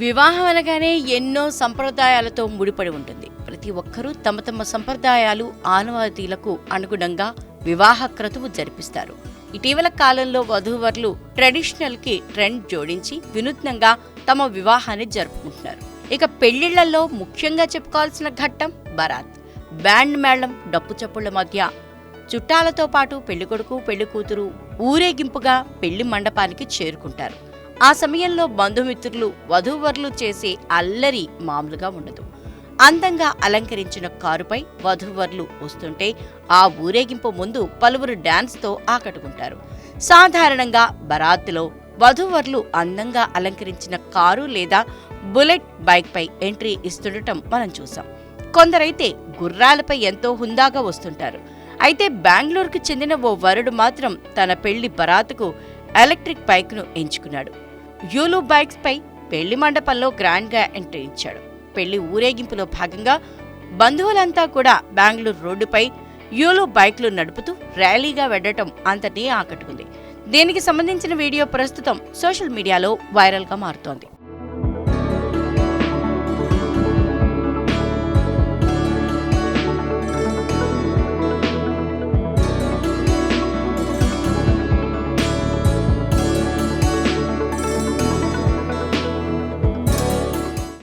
వివాహం అనగానే ఎన్నో సంప్రదాయాలతో ముడిపడి ఉంటుంది. ప్రతి ఒక్కరూ తమ తమ సంప్రదాయాలు ఆనవాతీలకు అనుగుణంగా వివాహ క్రతువు జరిపిస్తారు. ఇటీవల కాలంలో వధూవరులు ట్రెడిషనల్కి ట్రెండ్ జోడించి వినూత్నంగా తమ వివాహాన్ని జరుపుకుంటున్నారు. ఇక పెళ్ళిళ్ళలో ముఖ్యంగా చెప్పుకోవాల్సిన ఘట్టం బరాత్. బ్యాండ్ మేళం డప్పు చప్పుళ్ళ మధ్య చుట్టాలతో పాటు పెళ్ళికొడుకు పెళ్ళి కూతురు ఊరేగింపుగా పెళ్ళి మండపానికి చేరుకుంటారు. ఆ సమయంలో బంధుమిత్రులు వధూవరులు చేసే అల్లరి మామూలుగా ఉండదు. అందంగా అలంకరించిన కారుపై వధూవరులు వస్తుంటే ఆ ఊరేగింపు ముందు పలువురు డాన్స్తో ఆకట్టుకుంటారు. సాధారణంగా బరాత్లో వధూవరులు అందంగా అలంకరించిన కారు లేదా బుల్లెట్ బైక్పై ఎంట్రీ ఇస్తుండటం మనం చూసాం. కొందరైతే గుర్రాలపై ఎంతో హుందాగా వస్తుంటారు. అయితే బెంగళూరుకు చెందిన ఓ వరుడు మాత్రం తన పెళ్ళి బరాతుకు ఎలక్ట్రిక్ బైక్ను ఎంచుకున్నాడు. యూలు బైక్స్ పై పెళ్ళి మండపంలో గ్రాండ్గా ఎంట్రీ ఇచ్చాడు. పెళ్ళి ఊరేగింపులో భాగంగా బంధువులంతా కూడా బెంగళూరు రోడ్డుపై యూలు బైక్లు నడుపుతూ ర్యాలీగా వెళ్ళటం అంతటి ఆకట్టుకుంది. దీనికి సంబంధించిన వీడియో ప్రస్తుతం సోషల్ మీడియాలో వైరల్గా మారుతోంది.